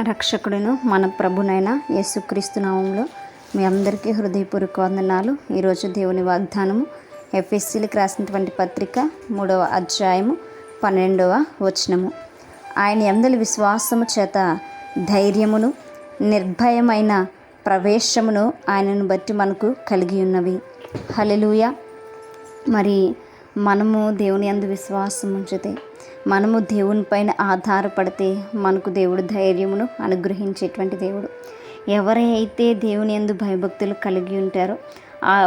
రక్షకుడును మన ప్రభునైన యేసుక్రీస్తు నామంలో మీ అందరికీ హృదయపూర్వక వందనాలు. ఈరోజు దేవుని వాగ్దానము ఎఫ్ఎస్సీలకు రాసినటువంటి పత్రిక మూడవ అధ్యాయము పన్నెండవ వచనము. ఆయన ఎందలి విశ్వాసము చేత ధైర్యమును నిర్భయమైన ప్రవేశమును ఆయనను బట్టి మనకు కలిగి ఉన్నవి. హలెలూయ మరి మనము దేవుని అందు విశ్వాసం ఉంచితే మనము దేవుని పైన ఆధారపడితే మనకు దేవుడు ధైర్యమును అనుగ్రహించేటువంటి దేవుడు. ఎవరైతే దేవుని ఎందు భయభక్తులు కలిగి ఉంటారో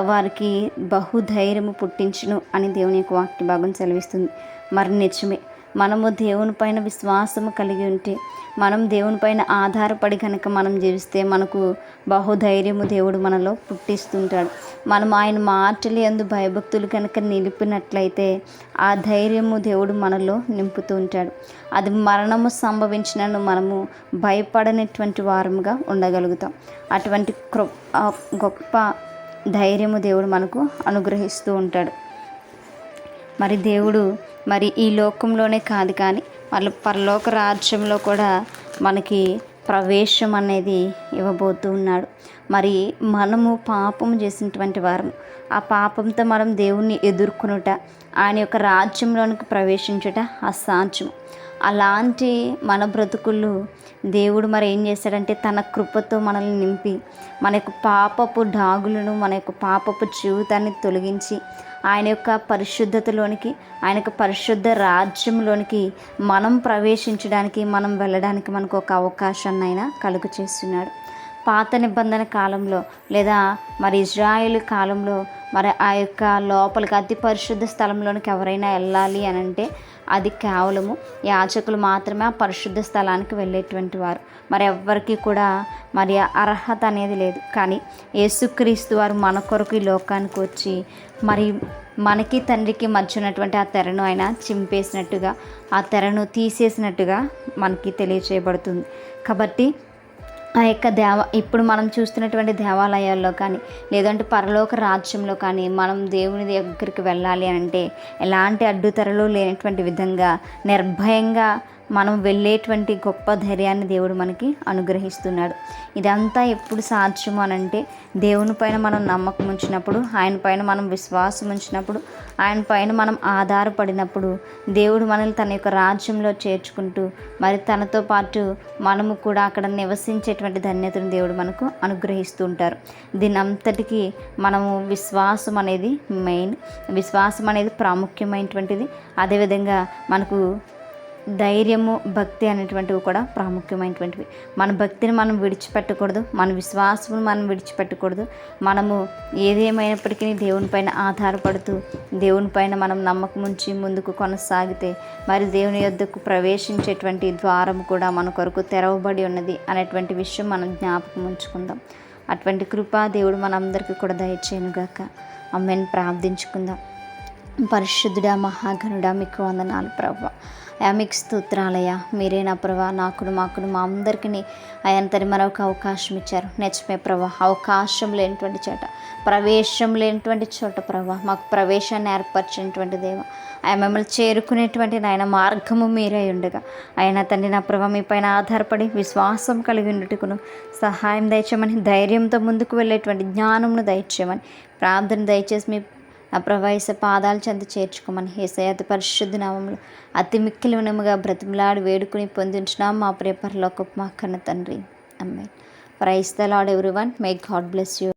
వారికి బహుధైర్యము పుట్టించును అని దేవుని యొక్క వాక్య భాగం సెలవిస్తుంది. మరి నిజమే మనము దేవుని పైన విశ్వాసము కలిగి ఉంటే మనం దేవుని పైన ఆధారపడి కనుక మనం జీవిస్తే మనకు బహుధైర్యము దేవుడు మనలో పుట్టిస్తుంటాడు. మనం ఆయన మాటలు ఎందు భయభక్తులు కనుక నిలిపినట్లయితే ఆ ధైర్యము దేవుడు మనలో నింపుతూ ఉంటాడు. అది మరణము సంభవించినను మనము భయపడనటువంటి వారముగా ఉండగలుగుతాం. అటువంటి గొప్ప ధైర్యము దేవుడు మనకు అనుగ్రహిస్తూ ఉంటాడు. మరి దేవుడు మరి ఈ లోకంలోనే కాదు కానీ వాళ్ళ పరలోక రాజ్యంలో కూడా మనకి ప్రవేశం అనేది ఇవ్వబోతూ ఉన్నాడు. మరి మనము పాపం చేసినటువంటి వారం ఆ పాపంతో మనం దేవుణ్ణి ఎదుర్కొనుట ఆయన యొక్క రాజ్యంలోనికి ప్రవేశించుట అసాధ్యం అలాంటి మన బ్రతుకులు దేవుడు మరి ఏం చేశాడంటే తన కృపతో మనల్ని నింపి మన యొక్క పాపపు డాగులను మన యొక్క పాపపు జీవితాన్ని తొలగించి ఆయన యొక్క పరిశుద్ధతలోనికి ఆయన యొక్క పరిశుద్ధ రాజ్యంలోనికి మనం ప్రవేశించడానికి మనం వెళ్ళడానికి మనకు ఒక అవకాశాన్ని ఆయన కలుగు చేస్తున్నాడు. పాత నిబంధన కాలంలో లేదా మరి ఇజ్రాయిల్ కాలంలో మరి ఆ యొక్క లోపలికి అతి పరిశుద్ధ స్థలంలోనికి ఎవరైనా వెళ్ళాలి అని అంటే అది కేవలము యాచకులు మాత్రమే ఆ పరిశుద్ధ స్థలానికి వెళ్ళేటువంటి వారు. మరి ఎవ్వరికి కూడా మరి అర్హత అనేది లేదు. కానీ యేసుక్రీస్తు వారు మన కొరకు ఈ లోకానికి వచ్చి మరి మనకి తండ్రికి మధ్య ఉన్నటువంటి ఆ తెరను ఆయన చింపేసినట్టుగా ఆ తెరను తీసేసినట్టుగా మనకి తెలియచేయబడుతుంది. కాబట్టి ఆ యొక్క దేవ ఇప్పుడు మనం చూస్తున్నటువంటి దేవాలయాల్లో కానీ లేదంటే పరలోక రాజ్యంలో కానీ మనం దేవుని దగ్గరికి వెళ్ళాలి అని అంటే ఎలాంటి అడ్డుతరలు లేనటువంటి విధంగా నిర్భయంగా మనం వెళ్ళేటువంటి గొప్ప ధైర్యాన్ని దేవుడు మనకి అనుగ్రహిస్తున్నాడు. ఇదంతా ఎప్పుడు సాధ్యం అని అంటే దేవుని పైన మనం నమ్మకం ఉంచినప్పుడు ఆయన పైన మనం విశ్వాసం ఉంచినప్పుడు ఆయన పైన మనం ఆధారపడినప్పుడు దేవుడు మనల్ని తన యొక్క రాజ్యంలో చేర్చుకుంటూ మరి తనతో పాటు మనము కూడా అక్కడ నివసించేటువంటి ధన్యతను దేవుడు మనకు అనుగ్రహిస్తూ ఉంటారు. దీనంతటికీ మనము విశ్వాసం అనేది మెయిన్. విశ్వాసం అనేది ప్రాముఖ్యమైనటువంటిది. అదేవిధంగా మనకు ధైర్యము భక్తి అనేటువంటివి కూడా ప్రాముఖ్యమైనటువంటివి. మన భక్తిని మనం విడిచిపెట్టకూడదు మన విశ్వాసమును మనం విడిచిపెట్టకూడదు. మనము ఏదేమైనప్పటికీ దేవునిపైన ఆధారపడుతూ దేవునిపైన మనం నమ్మకం ఉంచి ముందుకు కొనసాగితే మరి దేవుని యొద్దకు ప్రవేశించేటువంటి ద్వారం కూడా మన కొరకు తెరవబడి ఉన్నది అనేటువంటి విషయం మనం జ్ఞాపకం ఉంచుకుందాం. అటువంటి కృపా దేవుడు మనందరికీ కూడా దయచేయనుగాక. అమ్మని ప్రార్థించుకుందాం. పరిశుద్ధుడా మహాగణుడా మీకు వందనాలు ప్రభావ మీకు స్తోత్రాలయ్యా మీరే నా ప్రభా? నాకుడు మాకుడు మా అందరికీ ఆయన తరి మరొక అవకాశం ఇచ్చారు. నిజమే ప్రభా. అవకాశం లేనటువంటి చోట ప్రవేశం లేనటువంటి చోట ప్రభా. మాకు ప్రవేశాన్ని ఏర్పరిచినటువంటి దేవ. ఆయన మిమ్మల్ని చేరుకునేటువంటి నాయన మార్గము మీరే ఉండగా. ఆయన తండ్రి నా ప్రభా మీ పైన ఆధారపడి విశ్వాసం కలిగి ఉండటకును సహాయం దయచేయమని ధైర్యంతో ముందుకు వెళ్ళేటువంటి జ్ఞానమును దయచేయమని ప్రార్థన దయచేసి మీ నా ప్రవయస పాదాల చెంత చేర్చుకోమని హేసయాతి పరిశుద్ధ నామంలో అతి మిక్కిలినముగా బ్రతిమలాడి వేడుకుని పొందించిన మా ప్రేపర్లో మా కన్న తండ్రి. అమ్మాయి praise the Lord everyone may God bless you.